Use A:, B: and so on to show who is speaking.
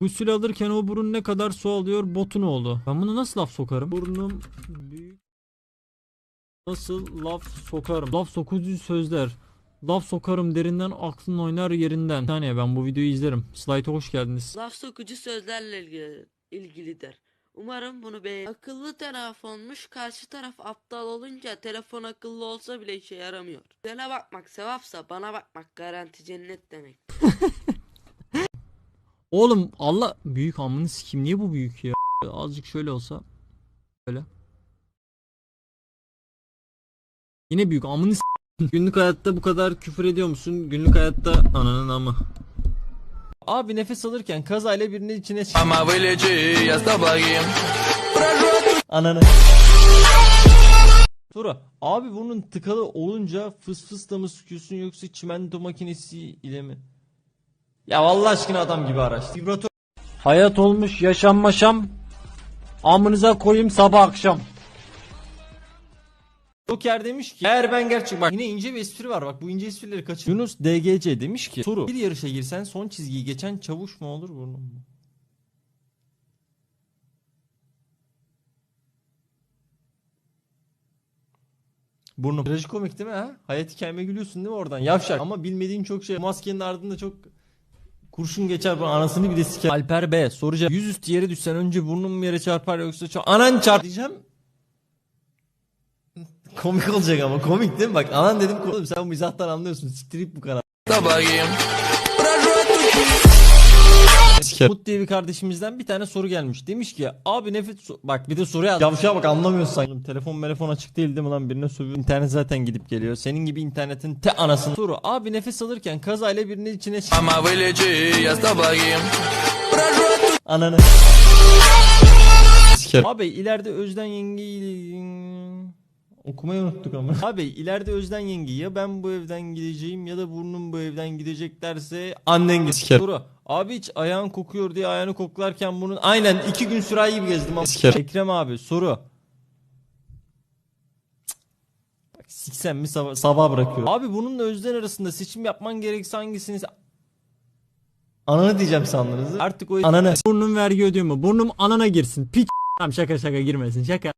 A: Gusül alırken o burun ne kadar su alıyor botun oğlu. Ben bunu nasıl laf sokarım? Burnum büyük. Nasıl laf sokarım? Laf sokucu sözler. Laf sokarım derinden aklın oynar yerinden. Bir saniye ben bu videoyu izlerim. Slide'a hoş geldiniz.
B: Laf sokucu sözlerle ilgili, ilgilidir. Umarım bunu beğen. Akıllı telefonmuş karşı taraf aptal olunca telefon akıllı olsa bile işe yaramıyor. Sana bakmak sevapsa bana bakmak garanti cennet demek.
A: Oğlum Allah büyük amını sikim niye bu büyük ya? Azıcık şöyle olsa. Böyle. Yine büyük amını Günlük hayatta bu kadar küfür ediyor musun? Günlük hayatta ananın amı. Abi nefes alırken kazayla birinin içine çık.
C: Ama.
A: Ananı. Sonra abi bunun tıkalı olunca fıs fısla mı sıkıyorsun yoksa çimento makinesi ile mi? Ya Allah aşkına adam gibi araştır. Vibratör. Hayat olmuş yaşam maşam. Amınıza koyayım sabah akşam. Joker demiş ki eğer ben gerçek bak yine ince bir espri var bak bu ince esprileri kaçır. Yunus DGC demiş ki soru bir yarışa girsen son çizgiyi geçen çavuş mu olur burnum mu? Burnum. Trajikomik değil mi ha? Hayat hikayeme gülüyorsun değil mi oradan? Yavşak. Ama bilmediğin çok şey. Maskenin ardında çok kurşun geçer bana anasını bir de siker. Alper B soracağım. Yüzüstü yere düşsen önce burnun mu yere çarpar yoksa çar anan çarp diyeceğim. komik olacak ama komik değil mi? Bak anan dedim oğlum sen bu mizahtan anlıyorsun. Siktirip bu kadar. Mut diye bir kardeşimizden bir tane soru gelmiş. Demiş ki abi nefes so- bak bir de soru yaz. Yavşağa bak anlamıyorsun sanki. Oğlum, telefon telefon açık değil değil mi lan birine sövüyor. İnternet zaten gidip geliyor. Senin gibi internetin te anasını. Soru abi nefes alırken kazayla birinin içine çık.
C: Ama.
A: Ananı. Abi ileride Özden yengeyi okumayı unuttuk ama. Abi ileride Özden yenge ya ben bu evden gideceğim ya da burnum bu evden gidecek derse annen gider. Soru. Abi hiç ayağın kokuyor diye ayağını koklarken bunun aynen iki gün sürahi gibi gezdim ama. Ekrem abi soru. Bak siksen mi sabah, sabah bırakıyor. Abi bununla Özden arasında seçim yapman gerekse hangisini Ananı diyeceğim sandınız. Artık o ananı. Burnum vergi ödüyor mu? Burnum anana girsin. Piç. Tamam şaka şaka girmesin şaka.